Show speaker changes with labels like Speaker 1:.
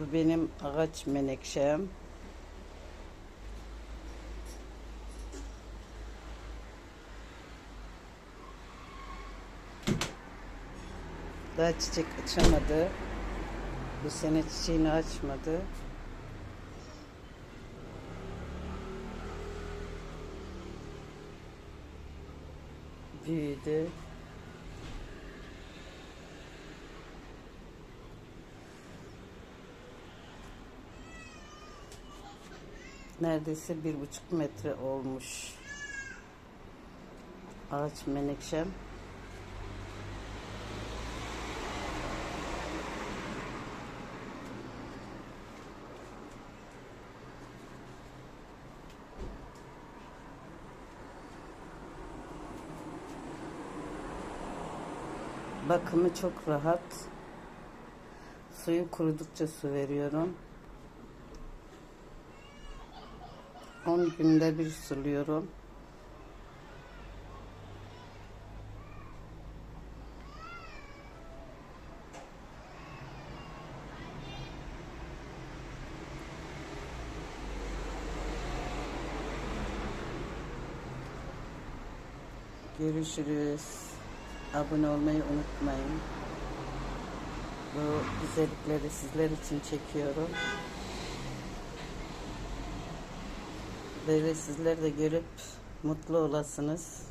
Speaker 1: Bu benim ağaç menekşem. Daha çiçek açamadı. Bu sene çiçeğini açmadı. Büyüdü. Neredeyse bir buçuk metre olmuş. Ağaç menekşem. Bakımı çok rahat. Suyu kurudukça su veriyorum. 10 günde bir suluyorum. Görüşürüz. Abone olmayı unutmayın. Bu güzellikleri sizler için çekiyorum. Böyle sizler de görüp mutlu olasınız.